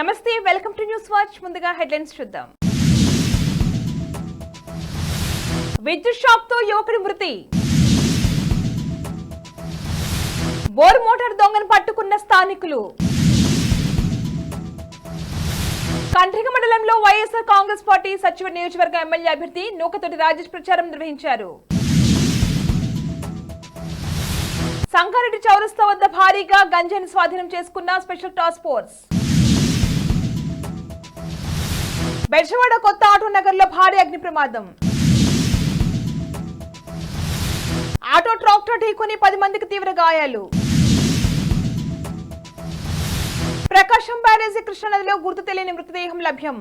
నమస్తే welcome to news watch. ముందుగా headlines చూద్దాం. విద్యుత్ షాక్తో యువకుడి మృతి. బోర్ మోటార్ దొంగను పట్టుకున్న స్థానికులు. కండ్రిక మండలంలో వైఎస్ఆర్ కాంగ్రెస్ పార్టీ సచివ నియోజకవర్గ ఎమ్మెల్యే అభ్యర్థి నూకతోటి రాజేష్ ప్రచారం నిర్వహించారు. సంగారెడ్డి చౌరస్తా వద్ద భారీగా గంజాయిని స్వాధీనం చేసుకున్న స్పెషల్ టాస్క్ ఫోర్స్. బెజవాడ కొత్త ఆటో నగర్లో భారీ అగ్ని ప్రమాదం. ఆటో ట్రాక్టర్ ఢీకొని పది మందికి తీవ్ర గాయాలు. ప్రకాశం బ్యారేజీ కృష్ణానదిలో గుర్తు తెలియని మృతదేహం లభ్యం.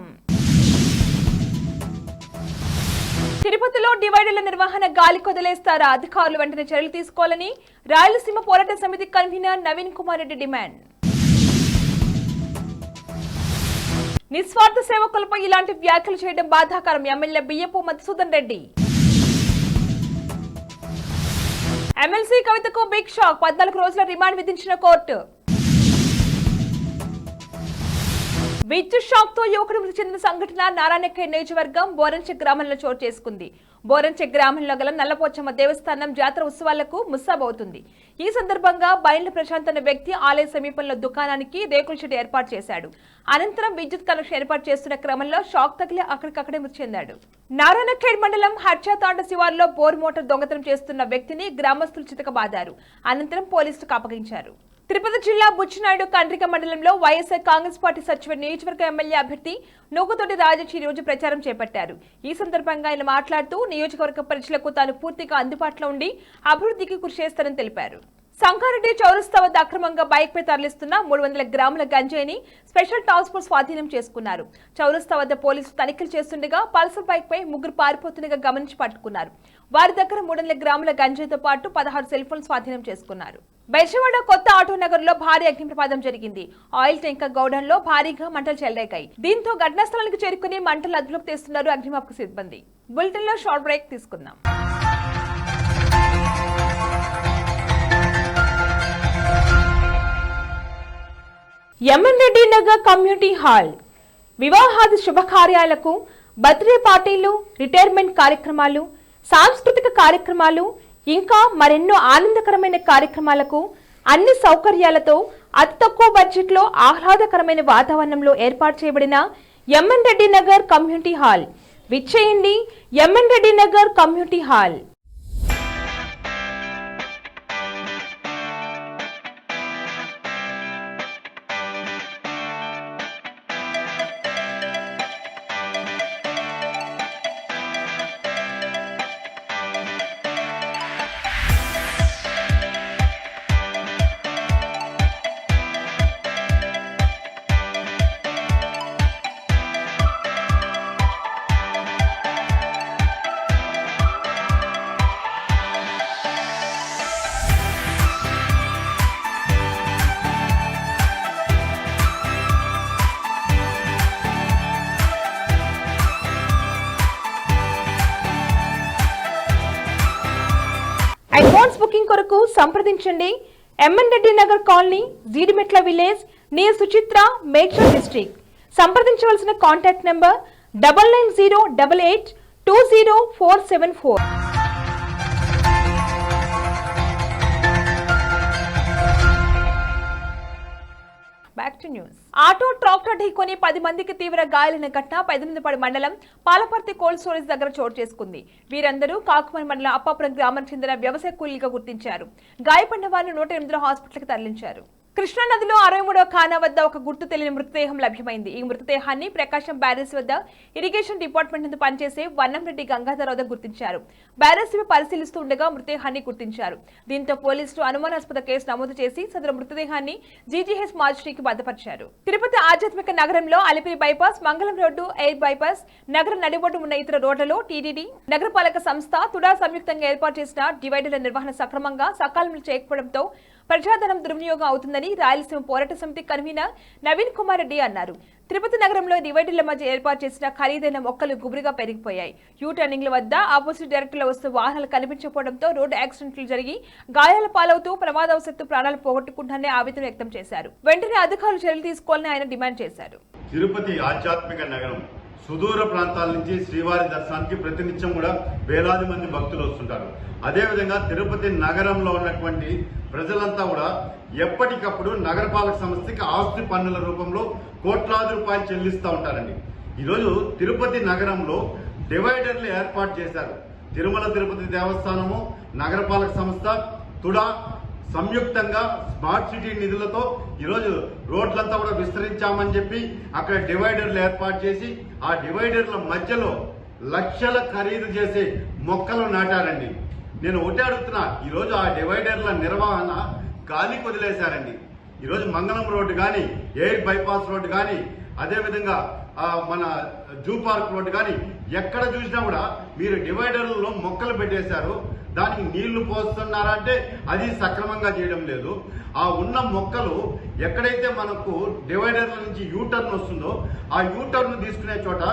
తిరుపతిలో డివైడర్ల నిర్వహణ గాలి కొదిలేస్తారా? అధికారులు వెంటనే చర్యలు తీసుకోవాలని రాయలసీమ పోరాట సమితి కన్వీనర్ నవీన్ కుమార్ రెడ్డి డిమాండ్. నిస్వార్థ సేవకులపై ఇలాంటి వ్యాఖ్యలు చేయడం బాధాకరం. ఎమ్మెల్యే బియ్యపు మధుసూదన్ రెడ్డి. ఎమ్మెల్సీ కవితకు బిగ్ షాక్ పద్నాలుగు రోజుల రిమాండ్ విధించిన కోర్టు. విద్యుత్ షాక్తో యువకుడు మృతి చెందిన సంఘటన నారాయణఖేడ్ నియోజకవర్గం బోరంచెక్ గ్రామంలో చోటు చేసుకుంది. బోరంచె గ్రామంలో గల నల్లపోచమ్మ దేవస్థానం జాతర ఉత్సవాలకు ముస్తాబవుతుంది ఈ సందర్భంగా బయలు ప్రశాంత్ అనే వ్యక్తి ఆలయ సమీపంలో దుకాణానికి రేకుల షెడ్ ఏర్పాటు చేశాడు. అనంతరం విద్యుత్ కనెక్షన్ ఏర్పాటు చేస్తున్న క్రమంలో షాక్ తగిలి అక్కడికక్కడే మృతి చెందాడు. నారాయణఖేడ్ మండలం హర్చాతాండ శివార్లో బోర్ మోటార్ దొంగతనం చేస్తున్న వ్యక్తిని గ్రామస్తులు చితకబాదారు. అనంతరం పోలీసులకు అప్పగించారు. తిరుపతి జిల్లా బుచ్చినాయుడు కండ్రిక మండలంలో వైఎస్ఆర్ కాంగ్రెస్ పార్టీ సచివ నియోజకవర్గ ఎమ్మెల్యే అభ్యర్థి నూగుతోటి రాజేష్ రోజు ప్రచారం చేపట్టారు. ఈ సందర్భంగా ఆయన మాట్లాడుతూ నియోజకవర్గ ప్రజలకు తాను పూర్తిగా అందుబాటులో ఉండి అభివృద్ధికి కృషి చేస్తారని తెలిపారు. సంగారెడ్డి చౌరస్తా వద్ద అక్రమంగా బైక్ పై తరలిస్తున్న మూడు వందల గ్రాముల గంజాయిని స్పెషల్ టాస్క్ ఫోర్స్ స్వాధీనం చేసుకున్నారు. చౌరస్తా వద్ద పోలీసులు తనిఖీలు చేస్తుండగా పల్సర్ బైక్ పై ముగ్గురు పారిపోతుండగా గమనించి పట్టుకున్నారు. వారి దగ్గర మూడు వందల గ్రాముల గంజాయితో పాటు పదహారు సెల్ ఫోన్ స్వాధీనం చేసుకున్నారు. బెజవాడ కొత్త ఆటో నగర్లో భారీ అగ్ని ప్రమాదం జరిగింది. ఆయిల్ ట్యాంకర్ గౌడన్లో భారీగా మంటలు చెలరేగాయి. దీంతో ఘటనా స్థలానికి చేరుకుని మంటలు అదుపులోకి తెస్తున్నారు అగ్నిమాపక సిబ్బంది. బులెటిన్లో షార్ట్ బ్రేక్ తీసుకుందాం. MN Reddy Nagar community hall. వివాహాది శుభకార్యాలకు బర్త్డే పార్టీలు రిటైర్మెంట్ కార్యక్రమాలు సాంస్కృతిక కార్యక్రమాలు ఇంకా మరెన్నో ఆనందకరమైన కార్యక్రమాలకు అన్ని సౌకర్యాలతో అతి తక్కువ బడ్జెట్లో ఆహ్లాదకరమైన వాతావరణంలో ఏర్పాటు చేయబడిన MN Reddy Nagar community hall. విచ్చేయండి MN Reddy Nagar community hall. సంప్రదించండి. MN Reddy Nagar colony Jeedimetla village near Suchitra Medchal district. సంప్రదించవలసిన contact number double nine zero double eight two zero four seven four. Back to news auto tractor ఢీకొని పది మందికి తీవ్ర గాయాలైన ఘటన పెదనందిపాడు మండలం Palaparthi cold storage దగ్గర చోటు చేసుకుంది. వీరందరూ కాకుమని మండలం అప్పాపురం గ్రామానికి చెందిన వ్యవసాయ కూలీగా గుర్తించారు. గాయపడిన వారిని నూట ఎనిమిదిలో హాస్పిటల్కి తరలించారు. కృష్ణా నదిలో అరవై మూడవ ఖానా వద్ద ఒక గుర్తు తెలియని మృతదేహం లభ్యమైంది. ఈ మృతదేహాన్ని ప్రకాశం బ్యారేజ్ వద్ద ఇరిగేషన్ డిపార్ట్మెంట్ నందు పనిచేసే వన్నంరెడ్డి గంగాధరరావు వద్ద గుర్తించారు. బ్యారేజ్ని పరిశీలిస్తూ ఉండగా మృతదేహాన్ని గుర్తించారు. దీంతో పోలీసులు అనుమానాస్పద కేసు నమోదు చేసి సదరు మృతదేహాన్ని జీజీహెచ్ మార్చురీకి భద్రపరిచారు తిరుపతి ఆధ్యాత్మిక నగరంలో Alipiri bypass Mangalam road air bypass నగర నడిబొడ్డు ఉన్న ఇతర రోడ్లలో టీడీడీ నగరపాలక సంస్థ తుడా సంయుక్తంగా ఏర్పాటు చేసిన డివైడర్ల నిర్వహణ సక్రమంగా సకాలంలో చేయకపోవడంతో ప్రజాధనం దుర్వినియోగం అవుతుందని చేయాలని రాయలసీమ పోరాట సమితి కన్వీనర్ నవీన్ కుమార్ రెడ్డి అన్నారు. తిరుపతి నగరంలో డివైడర్ల మధ్య ఏర్పాటు చేసిన ఖరీదైన మొక్కలు గుబురుగా పెరిగిపోయాయి. యూ టర్నింగ్ల వద్ద ఆపోజిట్ డైరెక్టర్ల వస్తూ వాహనాలు కనిపించకపోవడంతో రోడ్డు యాక్సిడెంట్లు జరిగి గాయాల పాలవుతూ ప్రమాదవశత్తు ప్రాణాలు పోగొట్టుకుంటానని ఆవేదన వ్యక్తం చేశారు. వెంటనే అధికారులు చర్యలు తీసుకోవాలని ఆయన డిమాండ్ చేశారు. తిరుపతి ఆధ్యాత్మిక నగరం సుదూర ప్రాంతాల నుంచి శ్రీవారి దర్శనానికి ప్రతినిత్యం కూడా వేలాది మంది భక్తులు వస్తుంటారు. అదేవిధంగా తిరుపతి నగరంలో ఉన్నటువంటి ప్రజలంతా కూడా ఎప్పటికప్పుడు నగరపాలక సంస్థకి ఆస్తి పన్నుల రూపంలో కోట్లాది రూపాయలు చెల్లిస్తూ ఉంటారండి. ఈరోజు తిరుపతి నగరంలో డివైడర్లు ఏర్పాటు చేశారు. తిరుమల తిరుపతి దేవస్థానము నగరపాలక సంస్థ తుడా సంయుక్తంగా స్మార్ట్ సిటీ నిధులతో ఈరోజు రోడ్లంతా కూడా విస్తరించామని చెప్పి అక్కడ డివైడర్లు ఏర్పాటు చేసి ఆ డివైడర్ల మధ్యలో లక్షల ఖరీదు చేసే మొక్కలు నాటారండి. నేను ఒకటే అడుగుతున్నా ఈరోజు ఆ డివైడర్ల నిర్వహణ గాలికి వదిలేశారండి. ఈరోజు మంగళం రోడ్డు కానీ ఎయిర్ బైపాస్ రోడ్డు కానీ అదేవిధంగా మన జూ పార్క్ రోడ్డు కానీ ఎక్కడ చూసినా కూడా మీరు డివైడర్లలో మొక్కలు పెట్టేశారు. దానికి నీళ్ళు పోస్తున్నారా అంటే అది సక్రమంగా చేయడం లేదు. ఆ ఉన్న మొక్కలు ఎక్కడైతే మనకు డివైడర్ల నుంచి యూటర్న్ వస్తుందో ఆ యూటర్న్ తీసుకునే చోట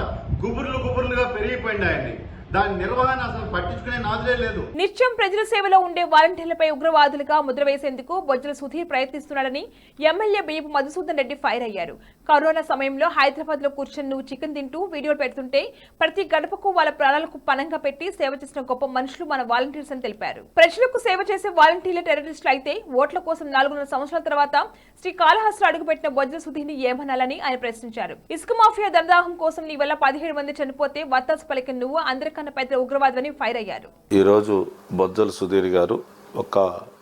గుబుర్లు గుబుర్లుగా పెరిగిపోయినాయండి దాని నిర్వహణ అసలు పట్టించుకునే నాదులే లేదు. నిత్యం ప్రజల సేవలో ఉండే వాలంటీర్లపై ఉగ్రవాదులుగా ముద్ర వేసేందుకు బొజ్జల సుధీర్ ప్రయత్నిస్తున్నాడని ఎమ్మెల్యే బియ్యపు మధుసూదన్ రెడ్డి ఫైర్ అయ్యారు. కరోనా సమయంలో హైదరాబాద్లో కూర్చొని నువ్వు చికెన్ తింటూ వీడియోలు పెడుతుంటే ప్రతి గడపకు వాళ్ళ ప్రాణాలకు పణంగా పెట్టి సేవ చేసిన గొప్ప మనుషులు మన వాలంటీర్స్ అని తెలిపారు. ప్రజలకు సేవ చేసే వాలంటీర్లు టెర్రరిస్టులు అయితే ఓట్ల కోసం నాలుగున్నర సంవత్సరాల తర్వాత శ్రీ కాళహస్తిలో అడుగుపెట్టిన బొజ్జల సుధీర్ని ఏమనాలని ఆయన ప్రశ్నించారు. ఇసుక మాఫియా దరదాహం కోసం నీ వల్ల పదిహేడు మంది చనిపోతే వత్తాసు పలికిన నువ్వు అందరికన్నా పెద్ద ఉగ్రవాదులని ఫైర్ అయ్యారు. ఈరోజు బొజ్జల సుధీర్ గారు ఒక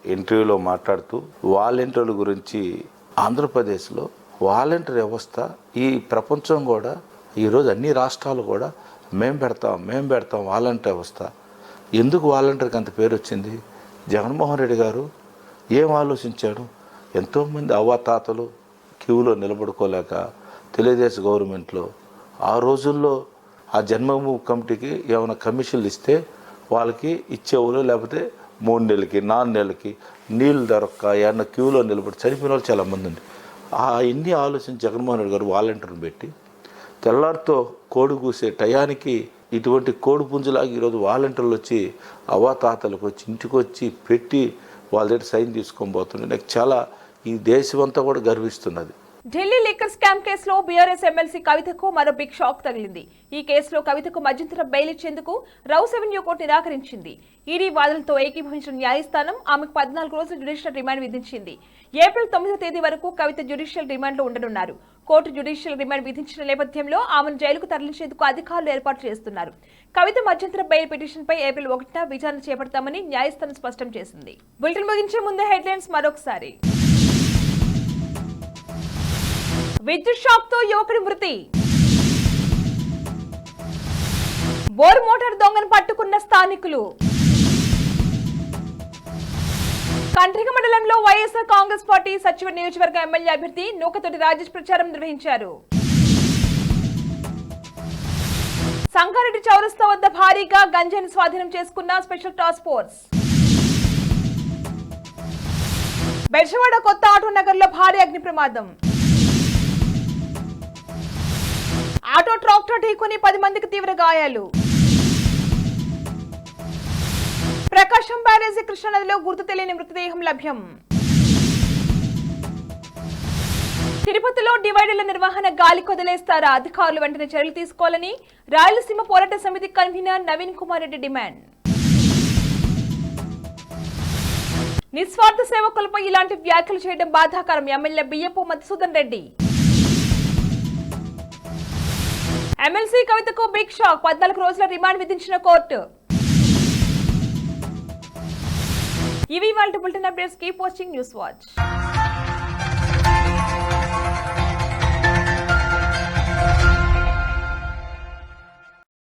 ఇంటర్వ్యూలో మాట్లాడుతూ వాలంటీర్ల గురించి ఆంధ్రప్రదేశ్లో వాలంటీర్ వ్యవస్థ ఈ ప్రపంచం కూడా ఈరోజు అన్ని రాష్ట్రాలు కూడా మేం పెడతాం మేం పెడతాం వాలంటీర్ వ్యవస్థ. ఎందుకు వాలంటీర్కి అంత పేరు వచ్చింది? జగన్మోహన్ రెడ్డి గారు ఏం ఆలోచించాడు ఎంతోమంది అవ్వాతాతలు క్యూలో నిలబడుకోలేక తెలుగుదేశం గవర్నమెంట్లో ఆ రోజుల్లో ఆ జన్మభూమి కమిటీకి ఏమైనా కమిషన్లు ఇస్తే వాళ్ళకి ఇచ్చేవాళ్ళు లేకపోతే మూడు నెలలకి నాలుగు నెలలకి నీళ్ళు దొరక్క ఏమన్నా క్యూలో నిలబడి చనిపోయిన వాళ్ళు చాలామంది ఉంది ఆ ఇన్ని ఆలోచించి జగన్మోహన్ రెడ్డి గారు వాలంటీర్ని పెట్టి తెల్లారితో కోడి కూసే టయానికి ఇటువంటి కోడి పుంజులాగా ఈరోజు వాలంటీర్లు వచ్చి అవాతాతలకు వచ్చి ఇంటికి వచ్చి పెట్టి వాళ్ళ దగ్గర సైన్ తీసుకొని పోతుండే. నాకు చాలా ఈ దేశం అంతా కూడా గర్విస్తున్నది. ఢిల్లీ లిక్కర్ స్కామ్ కేసులో బీఆర్ఎస్ ఎమ్మెల్సీ కవితకు మరో బిగ్ షాక్ తగిలింది. ఈ కేసులో కవితకు మధ్యంతర బెయిల్ ఇచ్చేందుకు రౌస్ అవెన్యూ కోర్టు నిరాకరించింది. ఈడీ వాదనలతో ఏకీభవించిన న్యాయస్థానం ఆమెకు పద్నాలుగు రోజులు జ్యుడిషియల్ రిమాండ్ విధించింది. ఏప్రిల్ తొమ్మిదో తేదీ వరకు కవిత జ్యుడిషియల్ రిమాండ్లో ఉండనున్నారు. కోర్టు జ్యుడిషియల్ రిమాండ్ విధించిన నేపథ్యంలో ఆమెను జైలుకు తరలించేందుకు అధికారులు ఏర్పాటు చేస్తున్నారు. కవిత మధ్యంతర బెయిల్ పిటిషన్పై ఏప్రిల్ ఒకటిన విచారణ చేపడతామని న్యాయస్థానం స్పష్టం చేసింది. బులెటిన్ ముగించే ముందు హెడ్లైన్స్ మరొకసారి. విద్యుత్ షాక్తో యువకుడి మృతి. బోర్ మోటార్ దొంగను పట్టుకున్న స్థానికులు. కంట్రిక మండలంలో వైఎస్ఆర్ కాంగ్రెస్ పార్టీ సచివ నియోజకవర్గ ఎమ్మెల్యే అభ్యర్థి నూకతోటి రాజేష్ ప్రచారం నిర్వహించారు. సంగారెడ్డి చౌరస్తా వద్ద భారీగా గంజాయిని స్వాధీనం చేసుకున్న స్పెషల్ టాస్క్ ఫోర్స్. బెజవాడ కొత్త ఆటో నగర్లో భారీ అగ్ని ప్రమాదం. ఆటో ట్రాక్టర్ ఢీకొని పది మందికి తీవ్ర గాయాలు. ప్రకాశం బ్యారేజీ కృష్ణానదిలో గుర్తు తెలియని మృతదేహం లభ్యం. తిరుపతిలో డివైడర్ల నిర్వహణ గాలి కొదిలేస్తారా? అధికారులు వెంటనే చర్యలు తీసుకోవాలని రాయలసీమ పోరాట సమితి కన్వీనర్ నవీన్ కుమార్ రెడ్డి డిమాండ్. నిస్వార్థ సేవకులపై ఇలాంటి వ్యాఖ్యలు చేయడం బాధాకరం. ఎమ్మెల్యే బియ్యపు మధుసూదన్ రెడ్డి. ఎమ్మెల్సీ కవితకు బిగ్ షాక్ పద్నాలుగు రోజుల రిమాండ్ విధించిన కోర్టు. ఇవి వాళ్ళ బులెటిన్ అప్డేట్స్ కీ పోస్టింగ్ న్యూస్ వాచ్